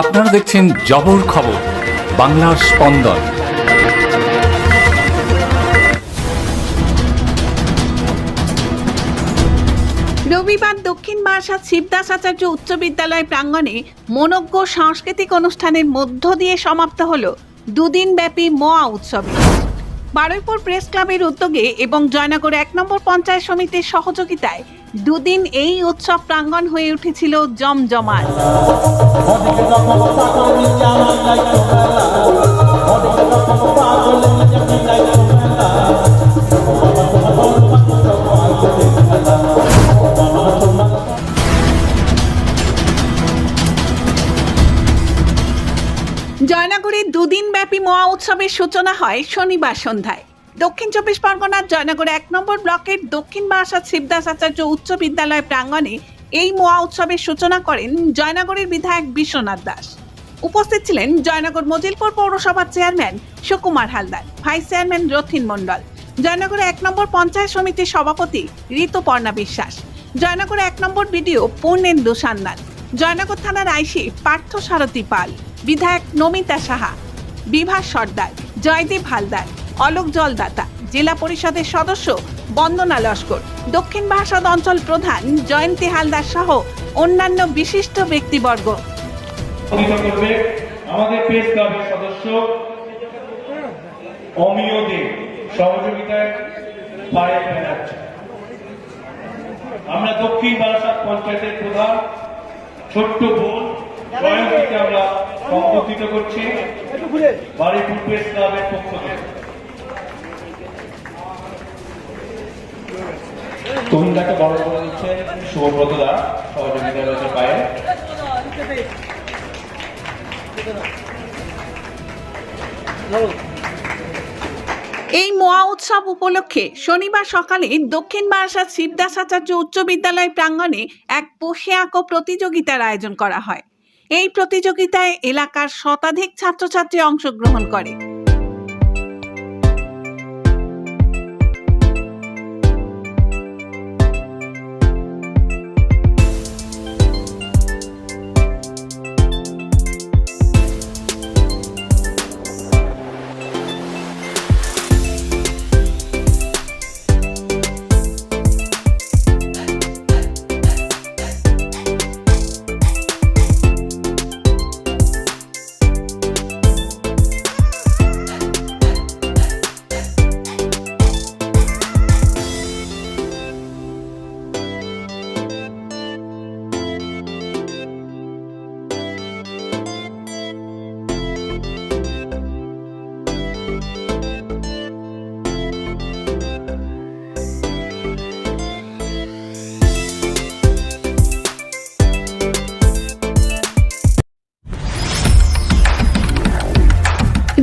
আপনারা দেখছেন জবর খবর, বাংলার স্পন্দন। রবিবার দক্ষিণ বারাসাত শিবদাস আচার্য উচ্চ বিদ্যালয় প্রাঙ্গণে মনজ্ঞ সাংস্কৃতিক অনুষ্ঠানের মধ্য দিয়ে সমাপ্ত হল দুদিন ব্যাপী মোয়া উৎসব। বারুইপুর প্রেস ক্লাবের উদ্যোগে এবং জয়নগর এক নম্বর পঞ্চায়েত সমিতির সহযোগিতায় দুদিন এই উৎসব প্রাঙ্গণ হয়ে উঠেছিল জমজমাট। জয়নগরে দুদিন ব্যাপী মোয়া উৎসবের সূচনা হয় শনিবার সন্ধ্যায়। দক্ষিণ চব্বিশ পরগনার জয়নগর এক নম্বর ব্লকের দক্ষিণ বারাসাত শিবদাস আচার্য উচ্চ বিদ্যালয় প্রাঙ্গণে এই মোয়া উৎসবের সূচনা করেন জয়নগরের বিধায়ক বিশ্বনাথ দাস। উপস্থিত ছিলেন জয়নগর মজিলপুর পৌরসভার chairman Sukumar Haldar, vice chairman Rathin Mondal, Joynagar এক নম্বর পঞ্চায়েত সমিতির সভাপতি ঋতুপর্ণা বিশ্বাস, জয়নগর এক নম্বর বিডিও পূর্ণেন্দু সান্যাল জয়নগর থানার আইসি পার্থ সারথী পাল, বিধায়ক নমিতা সাহা, বিভাস সর্দার, জয়দীপ হালদার অলোক জলদাতা, জেলা পরিষদের সদস্য বন্দনা লস্কর, দক্ষিণ বারাসাত অঞ্চল প্রধান জয়ন্তী হালদার সহ অন্যান্য বিশিষ্ট ব্যক্তিবর্গ। আমাদের প্রেস ক্লাবের সদস্য অমিয় দে সহযোগিতায় আমরা দক্ষিণ বারাসাত পঞ্চায়েতের প্রধান, ছোট্ট বোন, জয়ন্তীকে আমরা সম্বোধিত করছি, বাড়িপুর প্রেস ক্লাবের পক্ষ থেকে। তরুণটাকে বড় করে সহযোগিতা রয়েছে পায়ে। এই মোয়া উৎসব উপলক্ষে শনিবার সকালে দক্ষিণ বারাসাত শিবদাস আচার্য উচ্চ বিদ্যালয় প্রাঙ্গণে এক বসে আঁকো প্রতিযোগিতার আয়োজন করা হয়। এই প্রতিযোগিতায় এলাকার শতাধিক ছাত্রছাত্রী অংশগ্রহণ করে।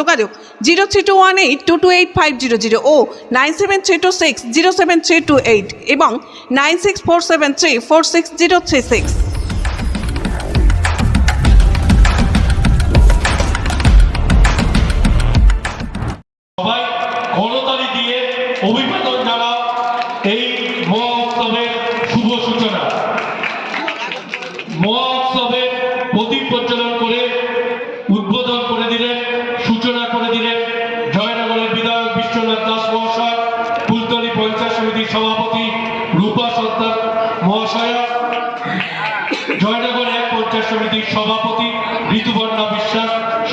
যোগাযোগ zero three two one eight two two eight five zero zero ও nine seven three two six zero seven three two eight এবং nine six four seven three four six zero three six. অভিবাদন এই মহোৎসবের শুভ সূচনা।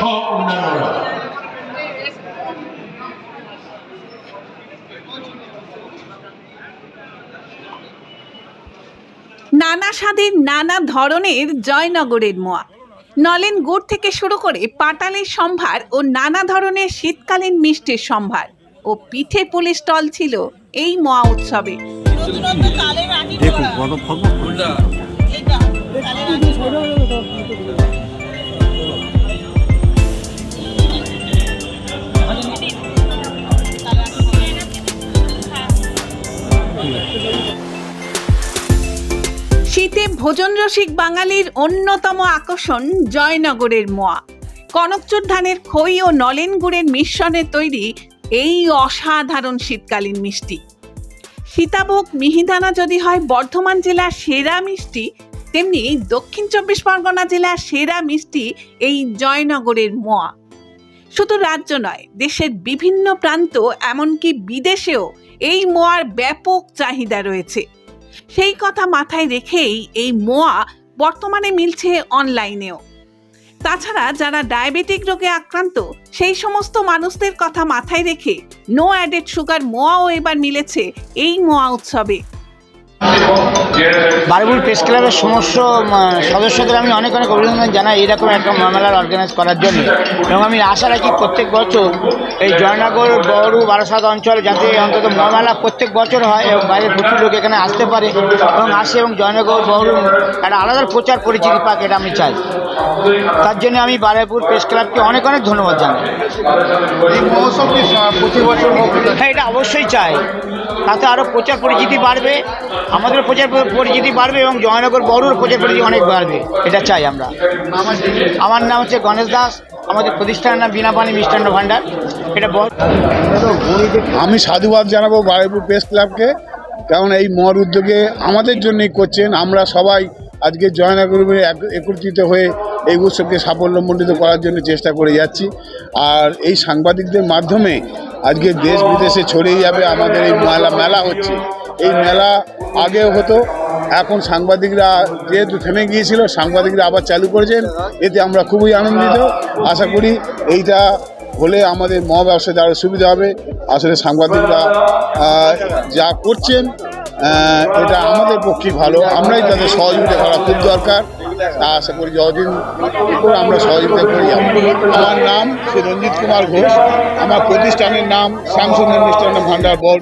সহ অন্যান্যরা নানা স্বাদের নানা ধরনের জয়নগরের মোয়া। নলেন গুড় থেকে শুরু করে পাটালির সম্ভার ও নানা ধরনের শীতকালীন মিষ্টির সম্ভার ও পিঠে পুলি স্টল ছিল এই মোয়া উৎসবে। দেখুন শীতে ভোজন রসিক বাঙালির অন্যতম আকর্ষণ জয়নগরের মোয়া। কনকচুর ধানের খই ও নলেন গুড়ের মিশ্রণে তৈরি এই অসাধারণ শীতকালীন মিষ্টি। সীতাভোগ, মিহিদানা যদি হয় বর্ধমান জেলার সেরা মিষ্টি, তেমনি দক্ষিণ চব্বিশ পরগনা জেলার সেরা মিষ্টি এই জয়নগরের মোয়া। শুধু রাজ্য নয়, দেশের বিভিন্ন প্রান্ত, এমনকি বিদেশেও এই মোয়ার ব্যাপক চাহিদা রয়েছে। সেই কথা মাথায় রেখেই এই মোয়া বর্তমানে মিলছে অনলাইনেও। তাছাড়া যারা ডায়াবেটিক রোগে আক্রান্ত, সেই সমস্ত মানুষদের কথা মাথায় রেখে নো অ্যাডেড সুগার মোয়াও এবার মিলেছে এই মোয়া উৎসবে। বারবুল প্রেস ক্লাবের সমস্ত সদস্যদের আমি অনেক অনেক অভিনন্দন জানাই এরকম একটা মেলার অর্গানাইজ করার জন্য। এবং আমি আশা রাখি প্রত্যেক বছর এই জয়নগর বড়ু বারাসাত অঞ্চল যাতে অন্তত মেলা প্রত্যেক বছর হয় এবং বাইরে প্রচুর লোক এখানে আসতে পারে এবং আসে এবং জয়নগর বড়ু একটা আলাদা প্রচার পরিচিতি পাক এটা আমি চাই। তার জন্য আমি বারাইপুর প্রেস ক্লাবকে অনেক অনেক ধন্যবাদ জানাই। হ্যাঁ এটা অবশ্যই চাই। তাতে আরও প্রচার পরিচিতি বাড়বে, আমাদের প্রচার পরিচিতি বাড়বে এবং জয়নগর বড়ুর প্রচার পরিচিতি অনেক বাড়বে, এটা চাই আমরা। আমার নাম হচ্ছে গণেশ দাস, আমাদের প্রতিষ্ঠানের নাম বিনা পানি মিষ্টান্ন ভাণ্ডার, এটা আমি সাধুবাদ জানাব বারুইপুর প্রেস ক্লাবকে, কারণ এই মর উদ্যোগে আমাদের জন্যই করছেন, আমরা সবাই আজকে জয়নগরে এক- একত্রিত হয়ে এই উৎসবকে সাফল্যমণ্ডিত করার জন্য চেষ্টা করে যাচ্ছি। আর এই সাংবাদিকদের মাধ্যমে আজকে দেশ বিদেশে ছড়িয়ে যাবে আমাদের এই মেলা মেলা হচ্ছে। এই মেলা আগেও হতো, এখন সাংবাদিকরা যেহেতু থেমে গিয়েছিল, সাংবাদিকরা আবার চালু করেছেন। এতে আমরা খুবই আনন্দিত। আশা করি এইটা হলে আমাদের মহা ব্যবসাতে আরও সুবিধা হবে। আসলে সাংবাদিকরা যা করছেন এটা আমাদের পক্ষে ভালো। আমরাই তাদের সহযোগিতা করা খুব দরকার। তা আশা করি যতদিন করে আমরা সহযোগিতা করি, আমার নাম শ্রী রঞ্জিত কুমার ঘোষ। আমার প্রতিষ্ঠানের নাম শ্যামসুন্দর মিষ্টান্ন ভাণ্ডার বড়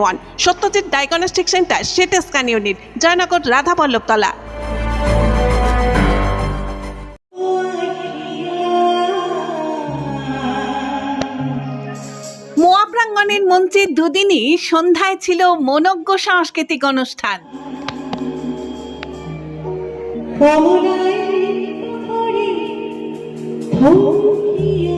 one. Satyajit diagnostic centre CT scan unit, Joynagar, Radhaballavtala. মোয়া প্রাঙ্গণের মঞ্চে দুদিনই সন্ধ্যায় ছিল মনজ্ঞ সাংস্কৃতিক অনুষ্ঠান। মুছে যাওয়ার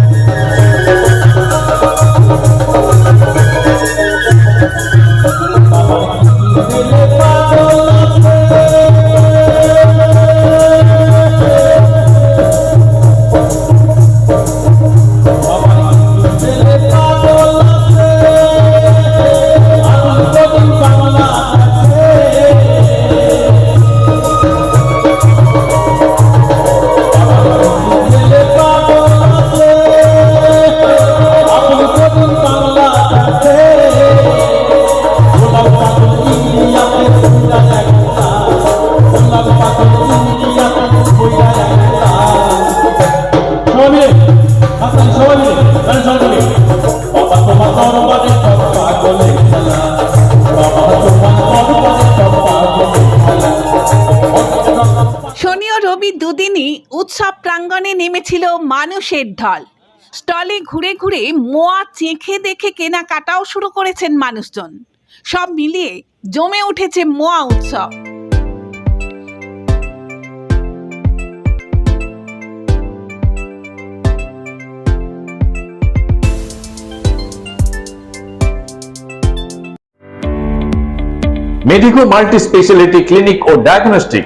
রবি দুদিনই উৎসব প্রাঙ্গণে নেমেছিল মানুষের ঢল। স্টলে ঘুরে ঘুরে মোয়া চেখে দেখে কেনাকাটাও শুরু করেছেন মানুষজন। সব মিলিয়ে জমে উঠেছে মোয়া উৎসব। মেডিকো মাল্টি স্পেশালিটি ক্লিনিক ও ডায়াগনস্টিক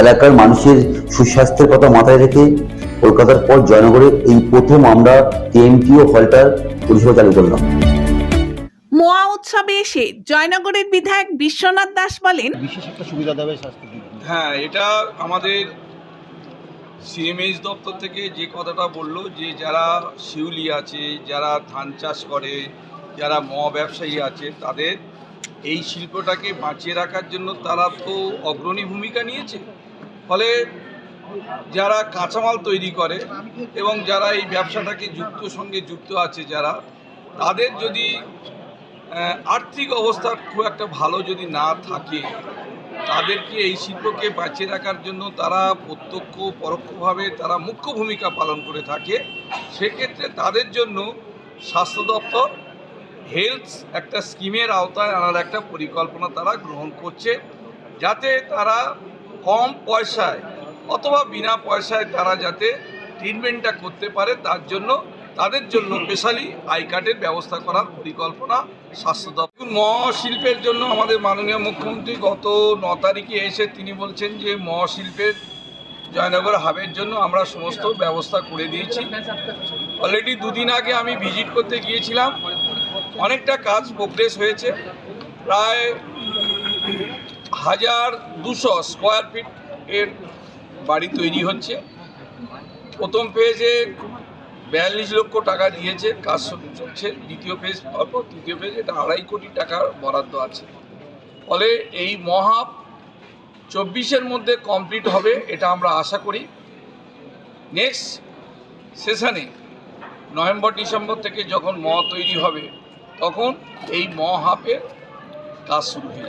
এলাকার মানুষের সুস্বাস্থ্যের কথা মাথায় রেখে কলকাতার পর জয়নগরে এই প্রথম আমরা টিএমটিও হলটার পরিষেবা চালু করলাম। মোয়া উৎসবে এসে জয়নগরের বিধায়ক বিশ্বনাথ দাস বলেন বিশেষ একটা সুবিধা দেবে স্বাস্থ্য হ্যাঁ এটা আমাদের সিএমএইচ দপ্তর থেকে যে কথাটা বলল যে যারা শিউলি আছে যারা ধান চাষ করে যারা ম ব্যবসায়ী আছে তাদের এই শিল্পটাকে বাঁচিয়ে রাখার জন্য তারা তো অগ্রণী ভূমিকা নিয়েছে। ফলে যারা কাঁচামাল তৈরি করে এবং যারা এই ব্যবসাটাকে যুক্ত সঙ্গে যুক্ত আছে যারা, তাদের যদি আর্থিক অবস্থা খুব একটা ভালো যদি না থাকে, তাদেরকে এই শিল্পকে বাঁচিয়ে রাখার জন্য তারা প্রত্যক্ষ পরোক্ষভাবে তারা মুখ্য ভূমিকা পালন করে থাকে। সেক্ষেত্রে তাদের জন্য স্বাস্থ্য দপ্তর, হেলথ একটা স্কিমের আওতায় আনার একটা পরিকল্পনা তারা গ্রহণ করছে, যাতে তারা কম পয়সায় অথবা বিনা পয়সায় তারা যাতে ট্রিটমেন্টটা করতে পারে, তার জন্য, তাদের জন্য স্পেশালি আই কার্ডের ব্যবস্থা করার পরিকল্পনা স্বাস্থ্য দপ্তর। মহ শিল্পের জন্য আমাদের মাননীয় মুখ্যমন্ত্রী গত ন তারিখে এসে তিনি বলছেন যে মহ শিল্পের জয়নগর হাবের জন্য আমরা সমস্ত ব্যবস্থা করে দিয়েছি। অলরেডি দুদিন আগে আমি ভিজিট করতে গিয়েছিলাম। অনেকটা কাজ প্রোগ্রেস হয়েছে। প্রায় হাজার দুশো স্কোয়ার ফিট এর বাড়ি তৈরি হচ্ছে। প্রথম পেজে বিয়াল্লিশ লক্ষ টাকা দিয়েছে, কাজ শুরু চলছে। দ্বিতীয় ফেজ অল্প তৃতীয় ফেজ এটা আড়াই কোটি টাকার বরাদ্দ আছে। ফলে এই মহা চব্বিশের মধ্যে কমপ্লিট হবে এটা আমরা আশা করি। নেক্সট সেশনে নভেম্বর, ডিসেম্বর থেকে যখন ম তৈরি হবে, তখন এই ম হাফের কাজ শুরু হয়ে যাবে।